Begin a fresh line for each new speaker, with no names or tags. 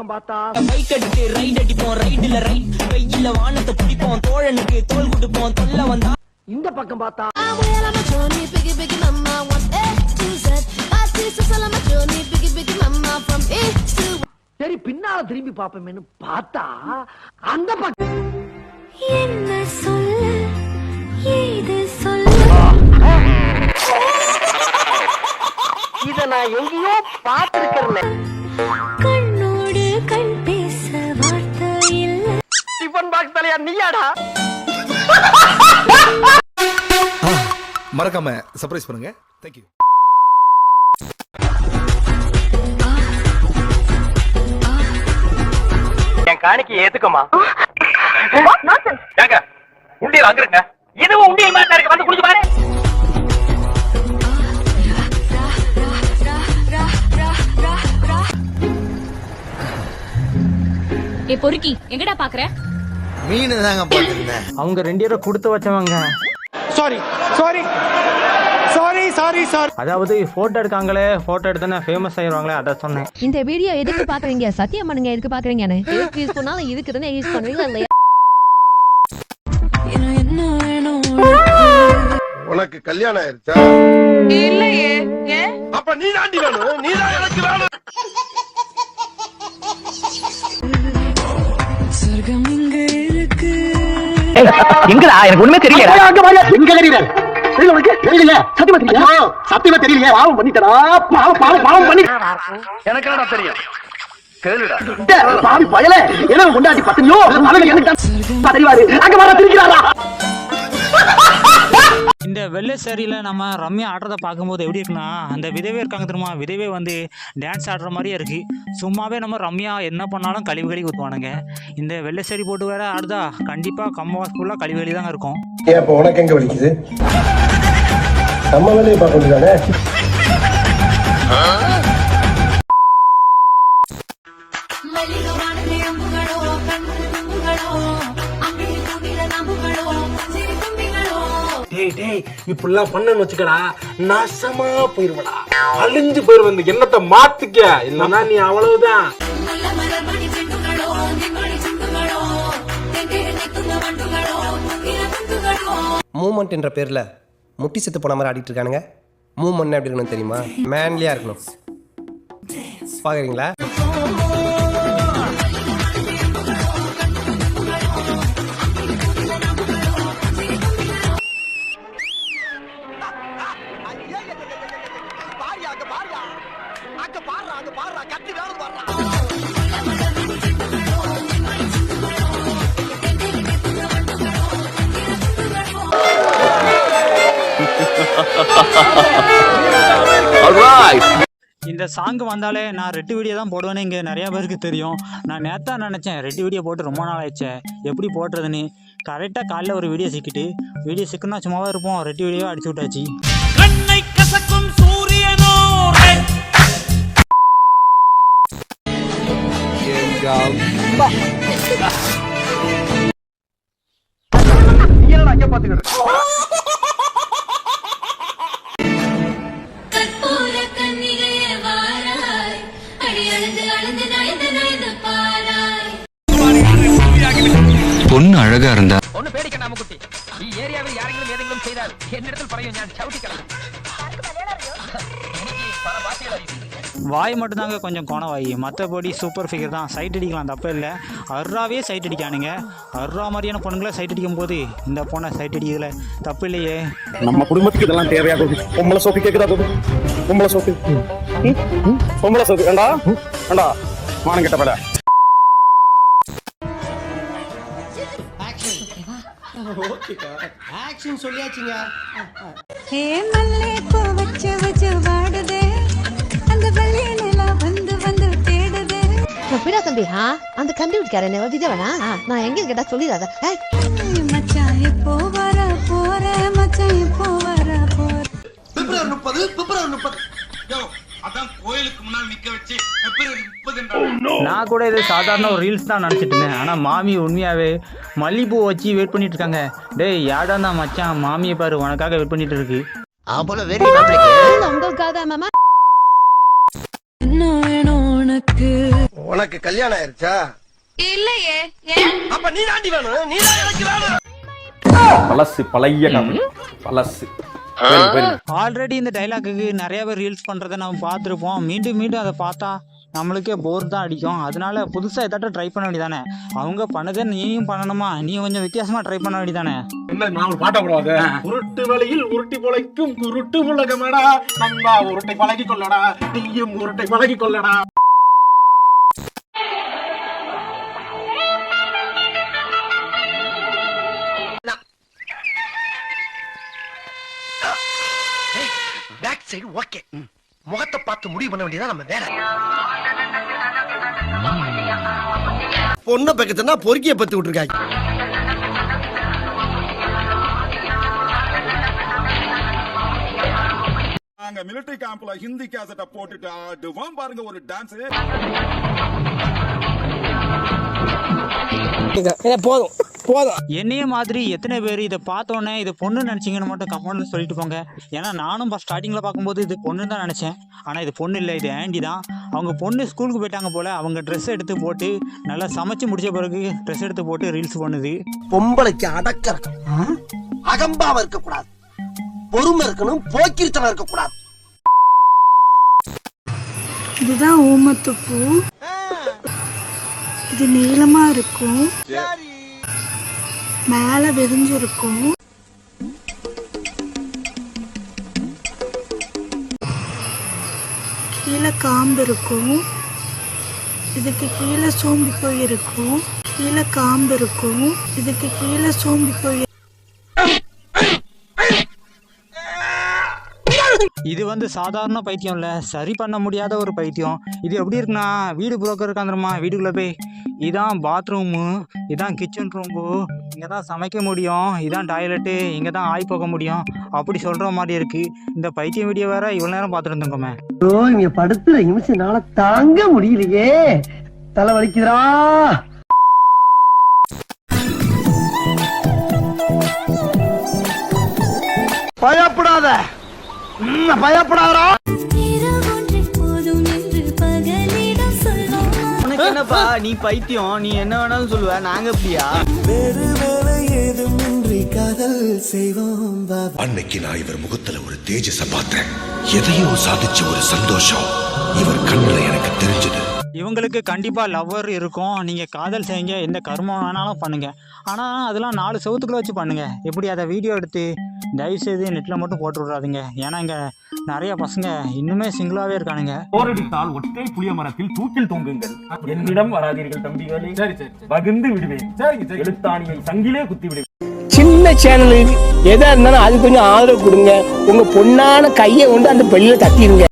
பக்கம் பார்த்தா
பைக் எடுத்து ரைட் அடிப்போம் ரைடுல ரைட் வெயில வானத்தை பிடிப்போம் தோழனுக்கு தோல் கொடுப்போம் தொல்ல வந்தா
இந்த பக்கம் பார்த்தா சரி பின்னால திரும்பி பாப்போமேன்னு பார்த்தா அந்த பக்கம்
என்ன சொல்ல? ஏது சொல்ல.
இத நான் எங்கேயோ பார்த்திருக்கிறேன். நீயாடா?
மறக்காம சர்ப்ரைஸ் பண்ணுங்க. தேங்க்யூ
என் காணிக்கை ஏத்துக்கமா? ஏங்க உண்டியல் அங்க இருங்க இதுவும் உண்டியல் மாதிரி இருக்கு வந்து குடிச்சு பாரு.
ஏ பொறுக்கி எங்கடா பாக்குற?
மீன் தாங்க பார்த்துருந்தேன்
அவங்க ரெண்டு பேரும் கொடுத்து வச்சவங்க.
Sorry sorry sorry sorry sorry
அதாவது போட்டோ எடுக்காங்களே போட்டோ எடுத்தோன்னே ஃபேமஸ் ஆயிருவாங்களே அதை சொன்னேன்.
இந்த வீடியோ எதுக்கு பாக்குறீங்க சத்தியம் பண்ணுங்க எதுக்கு பாக்குறீங்கன்னு எதுக்கு யூஸ் பண்ணாலும் இதுக்கு தானே யூஸ் பண்ணுவீங்க இல்லையா?
உனக்கு கல்யாணம் ஆயிருச்சா?
இல்லையே.
அப்ப நீ தாண்டி வேணும். நீ தான் எனக்கு வேணும்.
எங்கடா? எனக்கு ஒண்ணுமே தெரியல
எங்க தெரியல தெரியல தெரியல சத்தியமா தெரியல சத்தியமா பாவம் பண்ணிட்டடா. பாவம் பாவம் பாவம் பண்ணி
எனக்கு என்னடா தெரியும்? கேளுடா.
பாவி பயல. என்ன கொண்டாடி பத்தினியோ? அவன் எனக்கு தான் தெரிவாரு அங்க வர திரிக்கிறாரா
இந்த வெள்ளை சாரியில் நம்ம ரம்யா ஆடுறத பார்க்கும்போது எப்படி இருக்குன்னா அந்த விதவை இருக்காங்க தெரியுமா? விதவை வந்து டான்ஸ் ஆடுற மாதிரியே இருக்குது சும்மாவே நம்ம ரம்யா என்ன பண்ணாலும் கழிவு கழுவி ஊற்றுவானுங்க இந்த வெள்ளை சாரி போட்டு வேற ஆடுதா? கண்டிப்பாக கம்மவாஸ் ஃபுல்லாக கழிவு கழுவி தாங்க இருக்கும்.
இப்ப உனக்கு எங்க வலிக்குது? நம்ம வேலையை பார்க்க
கண்கள் நம்புகளோ நம்புகளோ தும்பிகளோ
டேய் டேய் இப்படிலாம் பண்ணன்னு வச்சுக்கடா நாசமா போயிருவடா. அழிஞ்சு போயிருவ இந்த எண்ணத்தை மாத்திக்க. இல்லன்னா நீ அவ்வளவுதான்.
மூமெண்ட் என்ற பேரில் முட்டி செத்து போன மாதிரி ஆடிட்டு இருக்கானுங்க. மூமெண்ட் எப்படி இருக்கணும் தெரியுமா? மேன்லியாக இருக்கணும். பார்க்குறீங்களா
இந்த சாங் வந்தாலே நான் ரெட்டு வீடியோ தான் போடுவேன்னு இங்கே நிறைய பேருக்கு தெரியும். நான் நேத்தா நினச்சேன் ரெட்டு வீடியோ போட்டு ரொம்ப நாள் ஆயிடுச்சே எப்படி போட்டுறதுன்னு கரெக்டாக காலைல ஒரு வீடியோ சிக்கிட்டு வீடியோ சிக்கனா சும்மாவே இருப்போம் ரெட்டு வீடியோ அடிச்சு விட்டாச்சு.
கண்ணை கசக்கும் சூரியனோ
அழகா இருந்தா
ஒண்ணு பேடிக்க நாம குட்டி ഈ ഏരിയാവിൽ ആരെങ്കിലും ഏതെങ്കിലും ചെയ്താൽ എന്നിടത്തിൽ പറയും ഞാൻ ചവിട്ടിക്കളയും എനിക്ക് പല ഭാഷകളറിയും
வாய் மட்டும்தாங்க கொஞ்சம் கோணவாய் மற்றபடி சூப்பர் ஃபிகர் தான் சைட் அடிக்கலாம் தப்பே இல்லை அர்ராவே சைட் அடிக்கானுங்க அர்ரா மாதிரியான பொண்ணுங்களை சைட் அடிக்கும் போது இந்த பொண்ணை சைட் அடிக்கிறதுல தப்பு இல்லையே
நம்ம குடும்பத்துக்கு இதெல்லாம் தேவையா கோபி பொம்பளை சோப்பு கேக்குதா கோபி பொம்பளை சோப்பு பொம்பளை சோப்பு வேண்டா வேண்டா மானம் கெட்ட பல
ஏ மல்லே பூ வச்சு வச்சு வாடுதே. அந்த வெள்ளி நிலா வந்து வந்து தேடுதே.
அப்படியா தம்பி அந்த கண்டுபிடிக்காரன் விதவனா நான் எங்க கேட்டா சொல்லிடாத.
நான் கூட இது சாதாரண ஒரு ரீல்ஸ் தான் நினச்சிட்டு இருந்தேன். ஆனால் மாமி உண்மையாகவே மல்லிப்பூ வச்சு வெயிட் பண்ணிட்டு இருக்காங்க. டேய் யாடா தான் மச்சான்? மாமியை பாரு உனக்காக வெயிட் பண்ணிட்டு இருக்கு.
உங்களுக்காக மாமா.
என்ன வேணும் உனக்கு?
உனக்கு
உனக்கு கல்யாணம் ஆயிருச்சா?
இல்லையே.
அப்ப நீ தாண்டி வேணும். நீ தான் எனக்கு வேணும்.
பழசு பழைய பழசு.
ஆல்ரெடி இந்த டைலாக்குக்கு நிறைய பேர் ரீல்ஸ் பண்ணுறதை நம்ம பார்த்துருப்போம். மீண்டும் மீண்டும் அதை பார்த்தா நம்மளுக்கே போர் தான் அடிக்கும். அதனால புதுசாக எதாட்டும் ட்ரை பண்ண வேண்டியதானே? அவங்க பண்ணதே நீயும் பண்ணணுமா? நீ கொஞ்சம் வித்தியாசமாக ட்ரை பண்ண வேண்டியதானே?
என்ன நான் ஒரு பாட்டா போடாத உருட்டு வழியில் உருட்டி பொழைக்கும் குருட்டு உலகமடா. நண்பா உருட்டை பழகி கொள்ளடா. நீயும் உருட்டை பழகி கொள்ளடா.
பேக் சைடு ஓகே முகத்தை பார்த்து முடிவு பண்ண வேண்டியதா நம்ம வேலை. பொண்ணை பக்கத்துனா பொறுக்கிய பத்து விட்டுருக்காங்க.
நாங்க மிலிட்டரி கேம்ப்ல ஹிந்தி கேசட்ட போட்டுட்டு ஆடுவோம். பாருங்க ஒரு டான்ஸ்
போதும். போதும்.
என்னைய மாதிரி எத்தனை பேர் இதை பார்த்தோன்னே இது பொண்ணு நினச்சிங்கன்னு மட்டும் கமெண்ட்ல சொல்லிட்டு போங்க. ஏன்னா நானும் ஸ்டார்டிங்கில் பார்க்கும்போது இது பொண்ணு தான் நினச்சேன். ஆனால் இது பொண்ணு இல்லை இது ஆண்டி தான். அவங்க பொண்ணு ஸ்கூலுக்கு போயிட்டாங்க போல் அவங்க ட்ரெஸ் எடுத்து போட்டு நல்லா சமைச்சு முடிச்ச பிறகு ட்ரெஸ் எடுத்து போட்டு ரீல்ஸ் பண்ணுது.
பொம்பளைக்கு அடக்க இருக்கணும். அகம்பாவ இருக்க கூடாது பொறுமை இருக்கணும் போக்கிரித்தனம் இருக்க கூடாது
இதுதான் ஊமத்துப்பூ. இது நீளமா இருக்கும். மேல விரிஞ்சிருக்கும் கீழே காம்பு இருக்கும். இதுக்கு கீழே சோம்பி போயிருக்கும் கீழே காம்பு இருக்கும். இதுக்கு கீழே சோம்பி போய்
இது வந்து சாதாரண பைத்தியம் இல்லை சரி பண்ண முடியாத ஒரு பைத்தியம். இது எப்படி இருக்குன்னா வீடு புரோக்கர் இருக்காந்துருமா வீட்டுக்குள்ளே போய். இதான் பாத்ரூமு இதான் கிச்சன் ரூமு இங்கே தான் சமைக்க முடியும் இதான் டாய்லெட்டு இங்கே தான் ஆய் போக முடியும். அப்படி சொல்கிற மாதிரி இருக்குது இந்த பைத்தியம் வீடியோ வேற இவ்வளோ நேரம் பார்த்துட்டு
ஓ இங்கே படுத்துற நிமிஷம்னால தாங்க முடியலையே. தலை வலிக்குதுடா. பயப்படாத. பயப்படாதா என்னப்பா நீ பைத்தியம் நீ என்ன வேணாலும் சொல்லுவ நாங்க எப்படியா
அன்னைக்கு நான் இவர் முகத்துல ஒரு தேஜஸ பார்த்தேன். எதையோ சாதிச்ச ஒரு சந்தோஷம். இவர் கண்ணுல எனக்கு தெரிஞ்சது.
இவங்களுக்கு கண்டிப்பாக லவ்வர் இருக்கும். நீங்கள் காதல் செய்யுங்க. எந்த கர்மம் வேணாலும் பண்ணுங்கள் ஆனால் அதெல்லாம் நாலு செவத்துக்குள்ளே வச்சு பண்ணுங்கள் எப்படி அதை வீடியோ எடுத்து தயவுசெய்து நெட்டில் மட்டும் போட்டு விட்றாதீங்க ஏன்னா இங்கே நிறைய பசங்க இன்னுமே சிங்கிளாகவே இருக்கானுங்க.
போரடித்தால் ஒற்றை புளிய மரத்தில் தூக்கில் தொங்குங்கள். என்னிடம் வராதீர்கள் தம்பிகளே சரி சரி பகிர்ந்து விடுவேன். சரி எழுத்தாணியை சங்கிலே குத்தி விடுவேன்.
சின்ன சேனலு எதா இருந்தாலும் அது கொஞ்சம் ஆதரவு கொடுங்க. உங்க பொண்ணான கையை கொண்டு அந்த பெல்லில தட்டிடுங்க.